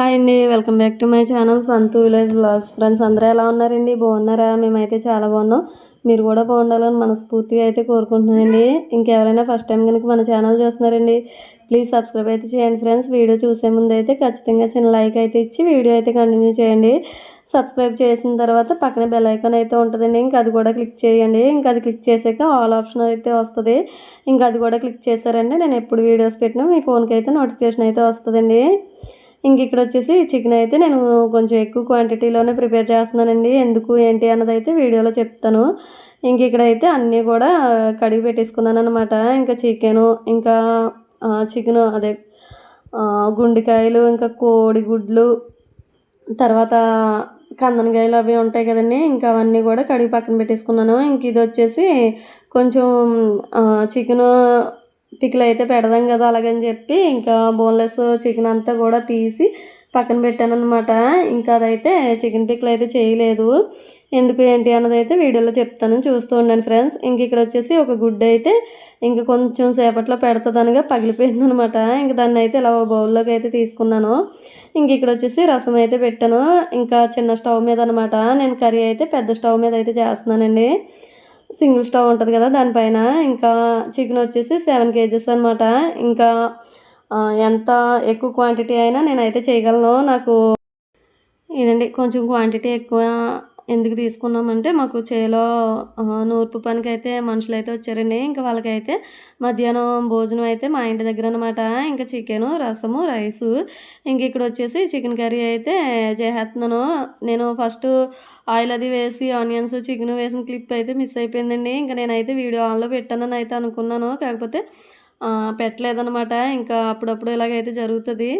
Hi అండి welcome back to my channel Santhu village vlogs. Friends అందరూ ఎలా ఉన్నారండి? బాగున్నారా? మేమైతే చాలా బాగున్నాం. మీరు కూడా బాగుండాలని మనస్ఫూర్తిగా అయితే కోరుకుంటున్నానండి. ఇంకెవరైనా ఫస్ట్ టైం కనుక మన ఛానల్ చూస్తున్నారండి ప్లీజ్ సబ్స్క్రైబ్ అయితే చేయండి ఫ్రెండ్స్ వీడియో చూసే ముందు అయితే ఖచ్చితంగా చిన్న లైక్ అయితే ఇచ్చి వీడియో అయితే కంటిన్యూ చేయండి. సబ్స్క్రైబ్ చేసిన తర్వాత పక్కన బెల్ ఐకాన్ అయితే ఉంటుందండి. ఇంకా అది కూడా క్లిక్ చేయండి. ఇంకా అది క్లిక్ చేసాక ఆల్ ఆప్షన్ అయితే వస్తుంది. ఇంకా అది కూడా క్లిక్ చేశారండి నేను ఎప్పుడు వీడియోస్ పెట్టినా మీ ఫోన్కి అయితే నోటిఫికేషన్ అయితే వస్తుందండి. ఇంక ఇక్కడ వచ్చేసి చికెన్ అయితే నేను కొంచెం ఎక్కువ క్వాంటిటీలోనే ప్రిపేర్ చేస్తున్నానండి. ఎందుకు ఏంటి అన్నది అయితే వీడియోలో చెప్తాను. ఇంక ఇక్కడైతే అన్నీ కూడా కడిగి పెట్టేసుకున్నాను అనమాట ఇంకా చికెను ఇంకా చికెను అదే గుండెకాయలు ఇంకా కోడిగుడ్లు తర్వాత కందనకాయలు అవి ఉంటాయి కదండి. ఇంకా అవన్నీ కూడా కడిగి పక్కన పెట్టేసుకున్నాను. ఇంక ఇది వచ్చేసి కొంచెం చికెను పికిల్ అయితే పెడదాం కదా అలాగని చెప్పి ఇంకా బోన్లెస్ చికెన్ అంతా కూడా తీసి పక్కన పెట్టాను అనమాట ఇంకా అదైతే చికెన్ పికిల్ అయితే చేయలేదు. ఎందుకు ఏంటి అన్నది అయితే వీడియోలో చెప్తాను చూస్తూ ఉండండి ఫ్రెండ్స్. ఇంక ఇక్కడ వచ్చేసి ఒక గుడ్డ అయితే ఇంక కొంచెం సేపట్లో పెడతదనగా పగిలిపోయింది అనమాట ఇంక దాన్ని అయితే ఇలా ఓ బౌల్లోకి అయితే తీసుకున్నాను. ఇంక ఇక్కడ వచ్చేసి రసం అయితే పెట్టాను. ఇంకా చిన్న స్టవ్ మీద అనమాట నేను కర్రీ అయితే పెద్ద స్టవ్ మీద అయితే చేస్తున్నానండి. సింగిల్ స్టవ్ ఉంటుంది కదా దానిపైన ఇంకా చికెన్ వచ్చేసి సెవెన్ కేజెస్ అనమాట ఇంకా ఎంత ఎక్కువ క్వాంటిటీ అయినా నేనైతే చేయగలను. నాకు ఇదండి కొంచెం క్వాంటిటీ ఎక్కువ ఎందుకు తీసుకున్నామంటే మాకు చేలో నూర్పు పనికి అయితే మనుషులు అయితే వచ్చారండి. ఇంకా వాళ్ళకైతే మధ్యాహ్నం భోజనం అయితే మా ఇంటి దగ్గర అనమాట ఇంకా చికెను రసము రైసు. ఇంక ఇక్కడ వచ్చేసి చికెన్ కర్రీ అయితే చేసేస్తున్నాను. నేను ఫస్ట్ ఆయిల్ అది వేసి ఆనియన్స్ చికెన్ వేసిన క్లిప్ అయితే మిస్ అయిపోయిందండి. ఇంకా నేనైతే వీడియో ఆన్లో పెట్టానని అయితే అనుకున్నాను. కాకపోతే ఆ, పెట్టలేదన్నమాట. ఇంకా అప్పుడప్పుడు ఇలాగైతే జరుగుతుంది.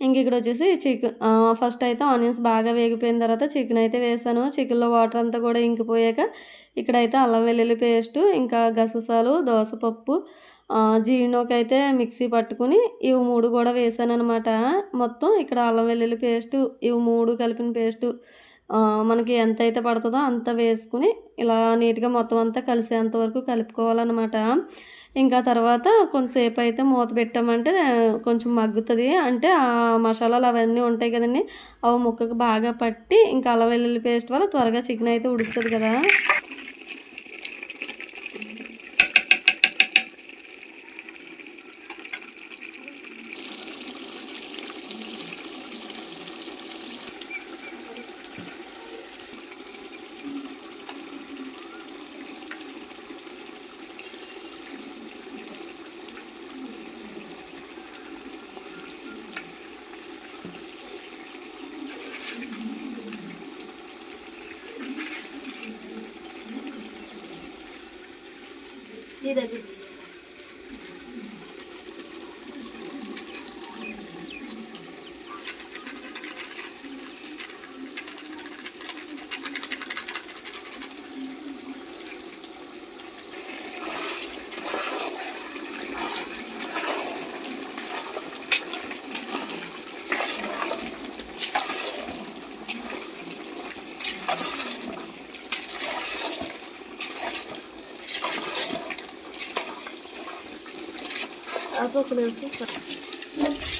ఇంక ఇక్కడ వచ్చేసి చికెన్ ఫస్ట్ అయితే ఆనియన్స్ బాగా వేగిపోయిన తర్వాత చికెన్ అయితే వేసాను. చికెన్లో వాటర్ అంతా కూడా ఇంకిపోయాక ఇక్కడైతే అల్లం వెల్లుల్లి పేస్టు ఇంకా గససాలు దోసపప్పు ఆ, జీడినోకి అయితే మిక్సీ పట్టుకుని ఇవి మూడు కూడా వేసాను అనమాట మొత్తం ఇక్కడ అల్లం వెల్లుల్లి పేస్టు ఇవి మూడు కలిపిన పేస్టు మనకి ఎంత అయితే పడుతుందో అంత వేసుకుని ఇలా నీట్గా మొత్తం అంతా కలిసేంత వరకు కలుపుకోవాలన్నమాట. ఇంకా తర్వాత కొంతసేపు అయితే మూత పెట్టామంటే కొంచెం మగ్గుతుంది. అంటే ఆ మసాలాలు అవన్నీ ఉంటాయి కదండి అవి ముక్కకు బాగా పట్టి ఇంకా అల్లం వెల్లుల్లి పేస్ట్ వల్ల త్వరగా చికెన్ అయితే ఉడుకుతుంది కదా. 对的就阿婆，喝点水。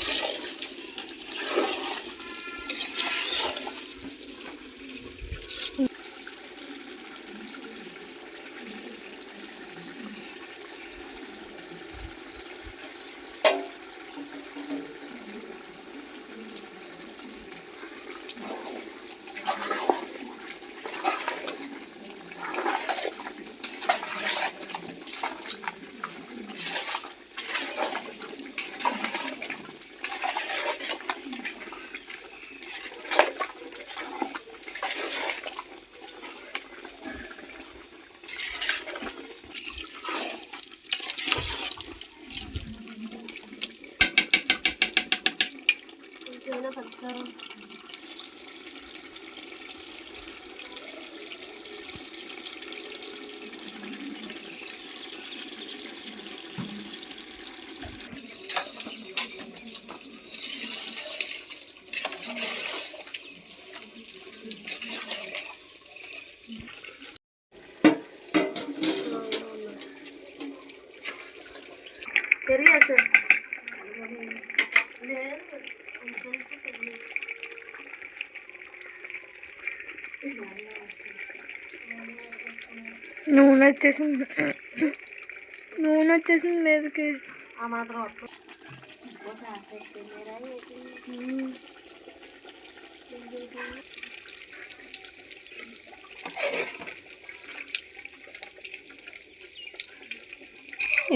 Sure that's not. Thank you. వచ్చేసింది. నూనె వచ్చేసింది మీదకి. ఆ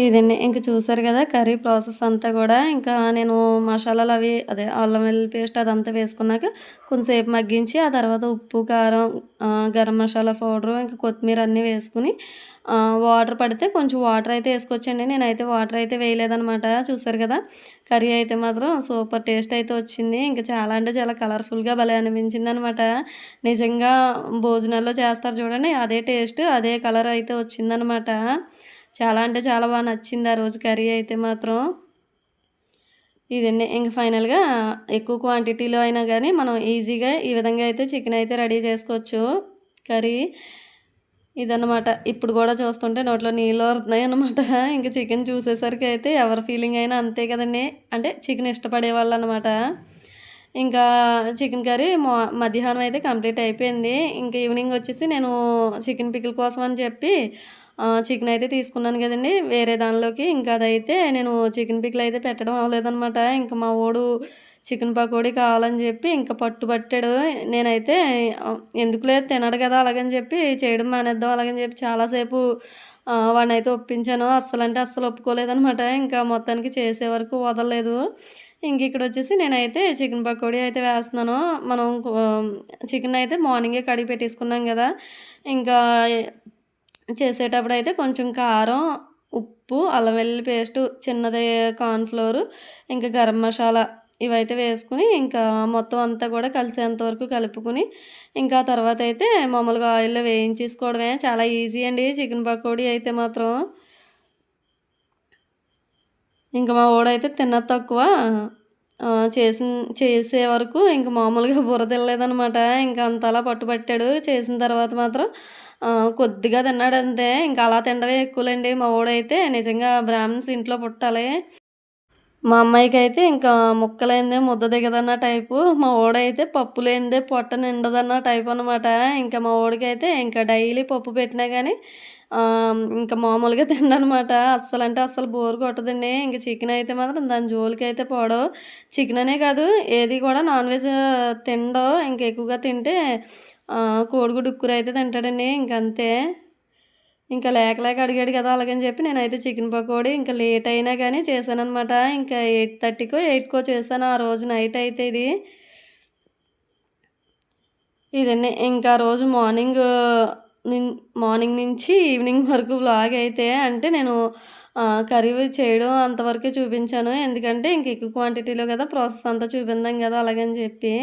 ఇదండి ఇంక చూసారు కదా కర్రీ ప్రాసెస్ అంతా కూడా. ఇంకా నేను మసాలాలు అవి అదే అల్లం వెల్లుల్లి పేస్ట్ అదంతా వేసుకున్నాక కొంతసేపు మగ్గించి ఆ తర్వాత ఉప్పు కారం గరం మసాలా పౌడరు ఇంకా కొత్తిమీర అన్నీ వేసుకుని వాటర్ పడితే కొంచెం వాటర్ అయితే వేసుకోవచ్చండి. నేనైతే వాటర్ అయితే వేయలేదనమాట చూసారు కదా కర్రీ అయితే మాత్రం సూపర్ టేస్ట్ అయితే వచ్చింది. ఇంకా చాలా అంటే చాలా కలర్ఫుల్గా భలే అనిపించింది అనమాట నిజంగా భోజనాల్లో చేస్తారు చూడండి అదే టేస్ట్ అదే కలర్ అయితే వచ్చిందనమాట చాలా అంటే చాలా బాగా నచ్చింది ఆ రోజు కర్రీ అయితే మాత్రం. ఇదండి. ఇంక ఫైనల్గా ఎక్కువ క్వాంటిటీలో అయినా కానీ మనం ఈజీగా ఈ విధంగా అయితే చికెన్ అయితే రెడీ చేసుకోవచ్చు. కర్రీ ఇదన్నమాట. ఇప్పుడు కూడా చూస్తుంటే నోట్లో నీళ్ళు వరుతున్నాయి అనమాట ఇంకా చికెన్ చూసేసరికి అయితే ఎవరి ఫీలింగ్ అయినా అంతే కదండి. అంటే చికెన్ ఇష్టపడే వాళ్ళు అనమాట ఇంకా చికెన్ కర్రీ మా మధ్యాహ్నం అయితే కంప్లీట్ అయిపోయింది. ఇంకా ఈవినింగ్ వచ్చేసి నేను చికెన్ పికిల్ కోసం అని చెప్పి చికెన్ అయితే తీసుకున్నాను కదండి. వేరే దానిలోకి ఇంకా అదైతే నేను చికెన్ పిక్లు అయితే పెట్టడం అవ్వలేదన్నమాట. ఇంకా మా ఓడు చికెన్ పకోడీ కావాలని చెప్పి ఇంకా పట్టు పట్టాడు. నేనైతే ఎందుకు ఎందుకులే తినడు కదా అలాగని చెప్పి చేయడం మానేద్దాం అలాగని చెప్పి చాలాసేపు వాడినైతే వాడిని అయితే ఒప్పించాను. అస్సలు అంటే అస్సలు ఒప్పుకోలేదనమాట ఇంకా మొత్తానికి చేసే వరకు వదలలేదు. ఇంక ఇక్కడ వచ్చేసి నేనైతే చికెన్ పకోడీ అయితే వేస్తున్నాను. మనం చికెన్ అయితే మార్నింగే కడిగి పెట్టేసుకున్నాం కదా. ఇంకా చేసేటప్పుడు అయితే కొంచెం కారం ఉప్పు అల్లం వెల్లుల్లి పేస్టు చిన్నది కార్న్ఫ్లోరు ఇంకా గరం మసాలా ఇవైతే వేసుకుని ఇంకా మొత్తం అంతా కూడా కలిసేంత వరకు కలుపుకుని ఇంకా తర్వాత అయితే మామూలుగా ఆయిల్లో వేయించేసుకోవడమే. చాలా ఈజీ అండి చికెన్ పకోడీ అయితే మాత్రం. ఇంకా మా ఓడైతే తిన్న తక్కువ. చేసిన చేసే వరకు ఇంక మామూలుగా బుర్ర తినలేదనమాట ఇంకా అంతలా పట్టుబట్టాడు. చేసిన తర్వాత మాత్రం కొద్దిగా తిన్నాడు అంతే ఇంకా అలా తినడమే ఎక్కువలేండి మా వాడైతే. నిజంగా బ్రాహ్మణ్స్ ఇంట్లో పుట్టాలి. మా అమ్మాయికి అయితే ఇంకా ముక్కలేందే ముద్ద దిగదన్న టైపు. మా ఓడైతే పప్పు లేనిదే పొట్ట నిండదన్న టైప్ అనమాట ఇంకా మా ఓడికి అయితే ఇంకా డైలీ పప్పు పెట్టినా కానీ ఇంకా మామూలుగా తిండనమాట అస్సలు అంటే అస్సలు బోర్ కొట్టదండి. ఇంకా చికెన్ అయితే మాత్రం దాని జోలికి అయితే పోడవు చికెన్ అనే కాదు ఏది కూడా నాన్ వెజ్ తిండవు ఇంకా ఎక్కువగా తింటే కోడిగుడు ఉక్కురు అయితే తింటాడండి. ఇంకంతే. ఇంకా లేక లేక అడిగాడు కదా అలాగని చెప్పి నేనైతే చికెన్ పకోడీ ఇంకా లేట్ అయినా కానీ చేశానమాట ఇంకా ఎయిట్ థర్టీకో ఎయిట్కో చేశాను ఆ రోజు నైట్ అయితే ఇది. ఇదండి ఇంకా రోజు మార్నింగ్ మార్నింగ్ నుంచి ఈవినింగ్ వరకు బ్లాగ్ అయితే అంటే నేను కర్రీ చేయడం అంతవరకే చూపించాను. ఎందుకంటే ఇంక ఎక్కువ క్వాంటిటీలో కదా ప్రాసెస్ అంతా చూపిందాం కదా అలాగని చెప్పి.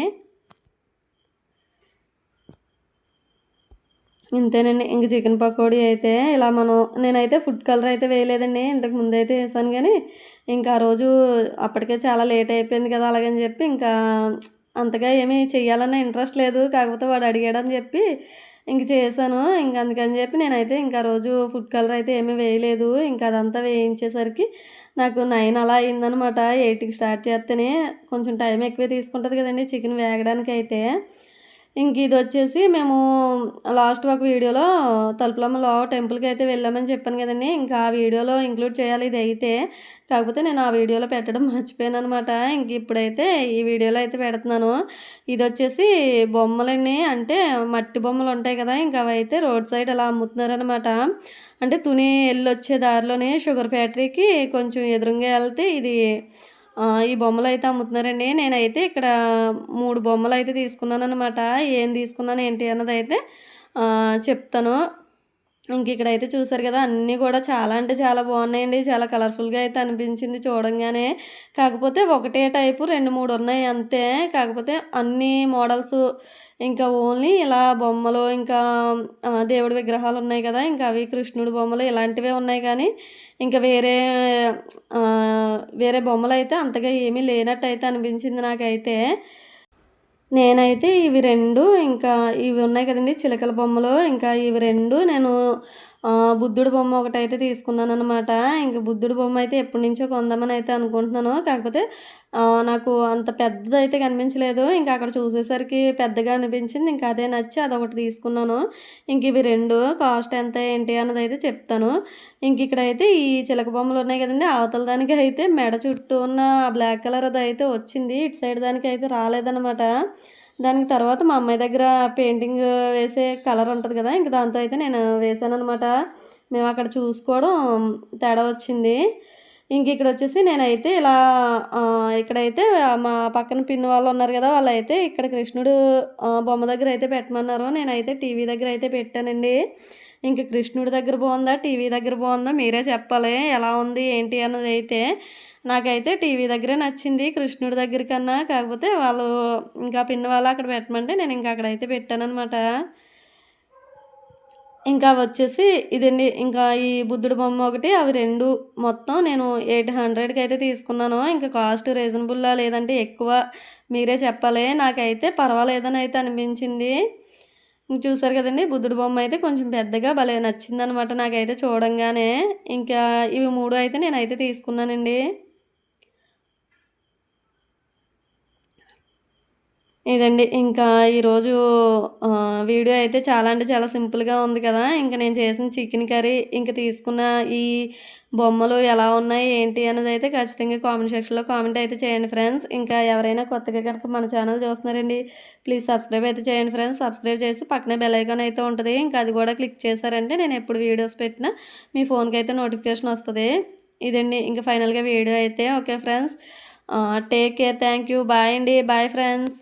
ఇంతేనండి. ఇంక చికెన్ పకోడీ అయితే ఇలా మనం నేనైతే ఫుడ్ కలర్ అయితే వేయలేదండి. ఇంతకు ముందు అయితే వేసాను కానీ ఇంకా ఆ రోజు అప్పటికే చాలా లేట్ అయిపోయింది కదా అలాగని చెప్పి ఇంకా అంతగా ఏమీ చెయ్యాలన్న ఇంట్రెస్ట్ లేదు. కాకపోతే వాడు అడిగాడని చెప్పి ఇంక చేశాను. ఇంక అందుకని చెప్పి నేనైతే ఇంకా ఆ రోజు ఫుడ్ కలర్ అయితే ఏమీ వేయలేదు. ఇంకా అదంతా వేయించేసరికి నాకు నైన్ అలా అయిందనమాట ఎయిట్కి స్టార్ట్ చేస్తేనే కొంచెం టైం ఎక్కువే తీసుకుంటుంది కదండి చికెన్ వేగడానికి అయితే ఇంక ఇది వచ్చేసి మేము లాస్ట్ ఒక వీడియోలో తలుపులమ్మలో టెంపుల్కి అయితే వెళ్ళామని చెప్పాను కదండి. ఇంకా ఆ వీడియోలో ఇంక్లూడ్ చేయాలి ఇది అయితే. కాకపోతే నేను ఆ వీడియోలో పెట్టడం మర్చిపోయాను అనమాట ఇంక ఇప్పుడైతే ఈ వీడియోలో అయితే పెడుతున్నాను. ఇది వచ్చేసి బొమ్మలన్నీ అంటే మట్టి బొమ్మలు ఉంటాయి కదా ఇంకా అవి అయితే రోడ్ సైడ్ అలా అమ్ముతున్నారనమాట అంటే తుని వెళ్ళొచ్చే దారిలోనే షుగర్ ఫ్యాక్టరీకి కొంచెం ఎదురుగా వెళ్తే ఇది ఈ బొమ్మలు అయితే అమ్ముతున్నారండి. నేనైతే ఇక్కడ మూడు బొమ్మలు అయితే తీసుకున్నాను అనమాట ఏం తీసుకున్నాను ఏంటి అన్నది అయితే చెప్తాను. ఇంక ఇక్కడైతే చూసారు కదా అన్నీ కూడా చాలా అంటే చాలా బాగున్నాయండి. చాలా కలర్ఫుల్గా అయితే అనిపించింది చూడంగానే. కాకపోతే ఒకటే టైపు రెండు మూడు ఉన్నాయి అంతే. కాకపోతే అన్ని మోడల్స్ ఇంకా ఓన్లీ ఇలా బొమ్మలు ఇంకా దేవుడి విగ్రహాలు ఉన్నాయి కదా ఇంకా అవి కృష్ణుడి బొమ్మలు ఇలాంటివే ఉన్నాయి కానీ ఇంకా వేరే వేరే బొమ్మలు అయితే అంతగా ఏమీ లేనట్టు అయితే అనిపించింది నాకైతే. నేనైతే ఇవి రెండు ఇంకా ఇవి ఉన్నాయి కదండి చిలకల బొమ్మలు. ఇంకా ఇవి రెండు నేను బుద్ధుడు బొమ్మ ఒకటి అయితే తీసుకున్నాను అనమాట ఇంక బుద్ధుడు బొమ్మ అయితే ఎప్పటి నుంచో కొందామని అయితే అనుకుంటున్నాను. కాకపోతే నాకు అంత పెద్దది అయితే కనిపించలేదు. ఇంకా అక్కడ చూసేసరికి పెద్దగా అనిపించింది. ఇంకా అదే నచ్చి అదొకటి తీసుకున్నాను. ఇంక ఇవి రెండు కాస్ట్ ఎంత ఏంటి అన్నది అయితే చెప్తాను. ఇంక ఇక్కడైతే ఈ చిలక బొమ్మలు ఉన్నాయి కదండి అవతల దానికి అయితే మెడ చుట్టూ ఉన్న బ్లాక్ కలర్ అది అయితే వచ్చింది. ఇటు సైడ్ దానికి అయితే రాలేదన్నమాట. దానికి తర్వాత మా అమ్మాయి దగ్గర పెయింటింగ్ వేసే కలర్ ఉంటుంది కదా ఇంక దాంతో అయితే నేను వేసాను అనమాట మేము అక్కడ చూసుకోవడం తేడా వచ్చింది. ఇంక ఇక్కడ వచ్చేసి నేనైతే ఇలా ఇక్కడైతే మా పక్కన పిన్ని వాళ్ళు ఉన్నారు కదా వాళ్ళు అయితే ఇక్కడ కృష్ణుడు బొమ్మ దగ్గర అయితే పెట్టమన్నారు. నేనైతే టీవీ దగ్గర అయితే పెట్టానండి. ఇంక కృష్ణుడి దగ్గర బాగుందా? టీవీ దగ్గర బాగుందా? మీరే చెప్పాలి. ఎలా ఉంది? ఏంటి అన్నది అయితే నాకైతే టీవీ దగ్గరే నచ్చింది కృష్ణుడి దగ్గర కన్నా. కాకపోతే వాళ్ళు ఇంకా పిన్ వాళ్ళు అక్కడ పెట్టమంటే నేను ఇంకా అక్కడైతే పెట్టానమాట ఇంకా వచ్చేసి ఇదండి. ఇంకా ఈ బుద్ధుడు బొమ్మ ఒకటి అవి రెండు మొత్తం నేను ఎయిట్ హండ్రెడ్కి అయితే తీసుకున్నాను. ఇంకా కాస్ట్ రీజనబుల్లా లేదంటే ఎక్కువ మీరే చెప్పాలి. నాకైతే పర్వాలేదని అయితే అనిపించింది. చూసారు కదండి బుద్ధుడు బొమ్మ అయితే కొంచెం పెద్దగా భలే నచ్చిందనమాట నాకైతే చూడంగానే. ఇంకా ఇవి మూడు అయితే నేనైతే తీసుకున్నానండి. ఇదండి. ఇంకా ఈరోజు వీడియో అయితే చాలా అంటే చాలా సింపుల్గా ఉంది కదా. ఇంకా నేను చేసిన చికెన్ కర్రీ ఇంకా తీసుకున్న ఈ బొమ్మలు ఎలా ఉన్నాయి ఏంటి అన్నది అయితే ఖచ్చితంగా కామెంట్ సెక్షన్లో కామెంట్ అయితే చేయండి ఫ్రెండ్స్. ఇంకా ఎవరైనా కొత్తగా కనుక మన ఛానల్ చూస్తున్నారండి ప్లీజ్ సబ్స్క్రైబ్ అయితే చేయండి ఫ్రెండ్స్. సబ్స్క్రైబ్ చేసి పక్కనే బెల్ ఐకాన్ అయితే ఉంటుంది. ఇంకా అది కూడా క్లిక్ చేశారంటే నేను ఎప్పుడు వీడియోస్ పెట్టినా మీ ఫోన్కి అయితే నోటిఫికేషన్ వస్తుంది. ఇదండి. ఇంకా ఫైనల్గా వీడియో అయితే. Okay friends. Take care. Thank you. Bye అండి. Bye friends.